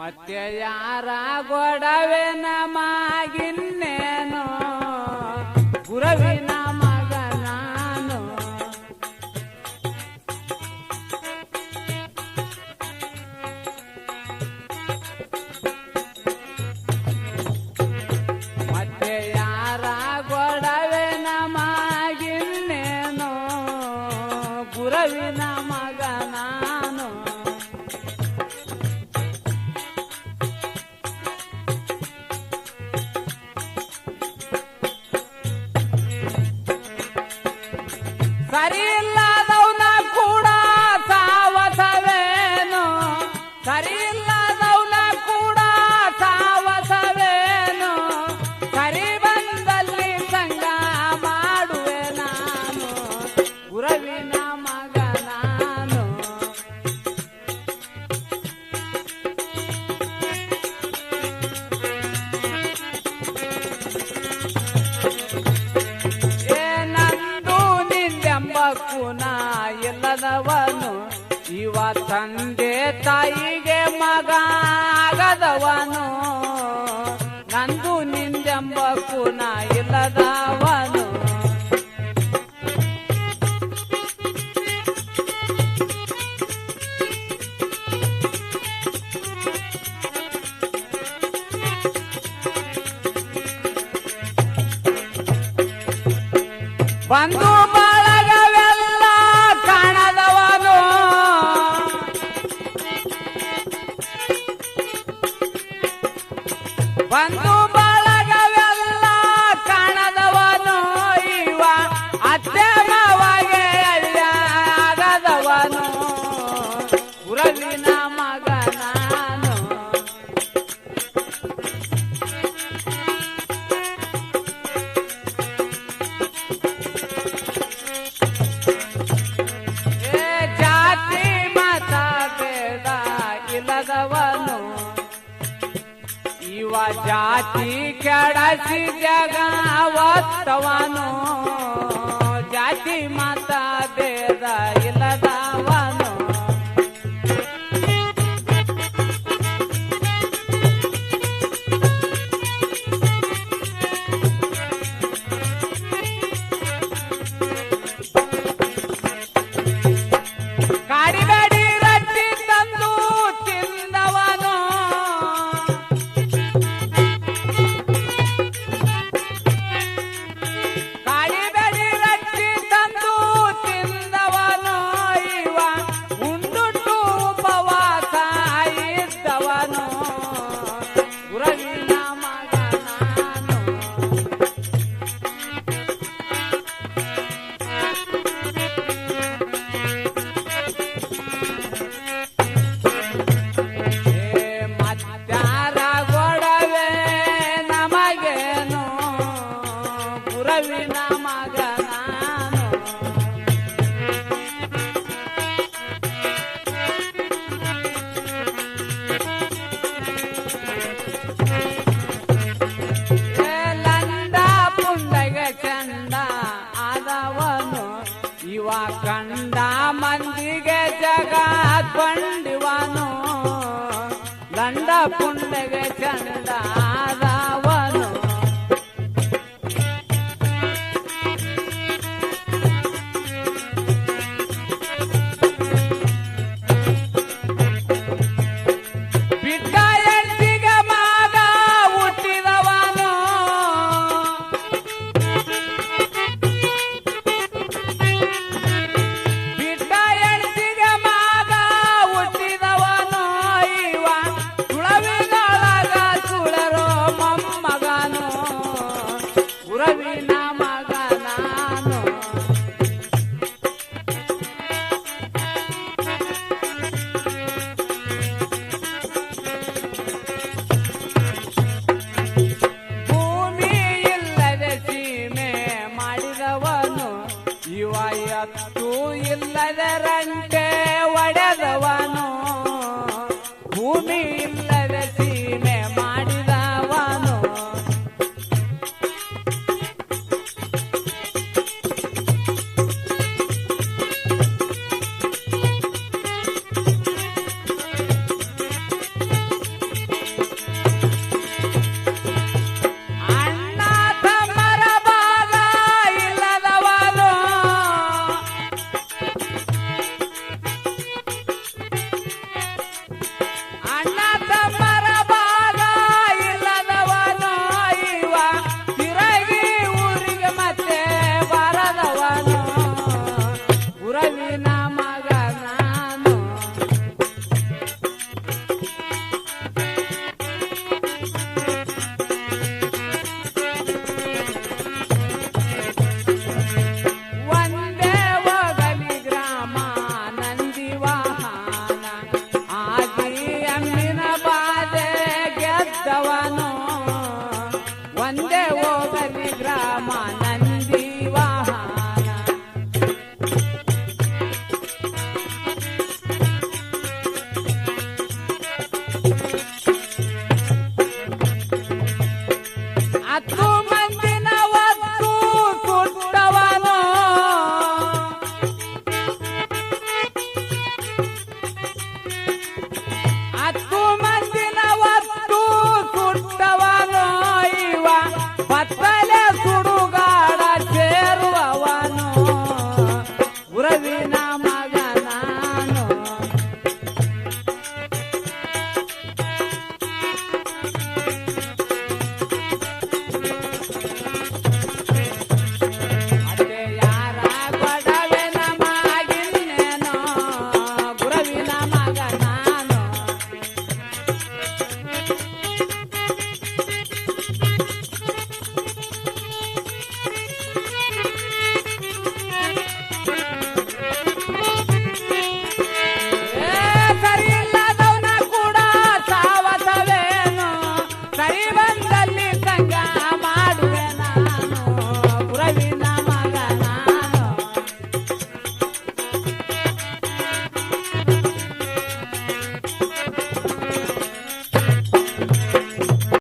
ಮತ್ತೆ ಯಾರ ಗೊಡವೆ ನಮಾಗಿನ್ನೇನು ಗುರವಿನ ಮಗ ನಾನು. ಮತ್ತೆ ಯಾರ ಗೊಡವೆ ನಮಾಗಿನ್ನೇನು ಗುರವಿನ ಮಗ ನಾನು. ಕುನ ಇಲ್ಲದವನು ಇವ ತಂದೆ ತಾಯಿಗೆ ಮಗ ಆಗದವನು ನಂದು ನಿಂದೆಂಬ ಕುನ ಇಲ್ಲದವನು. ಬಂಧು 万多。जीवा जाति केड़सी जगावतवानो जाति माता बेदा ಆದವನು ಇವ ಕಂಡ ಮಂದಿಗೆ ಜಗ ಕೊಂಡಿವನು. ಗಂಡ ಪುಂಡಗೆ ಚಂದ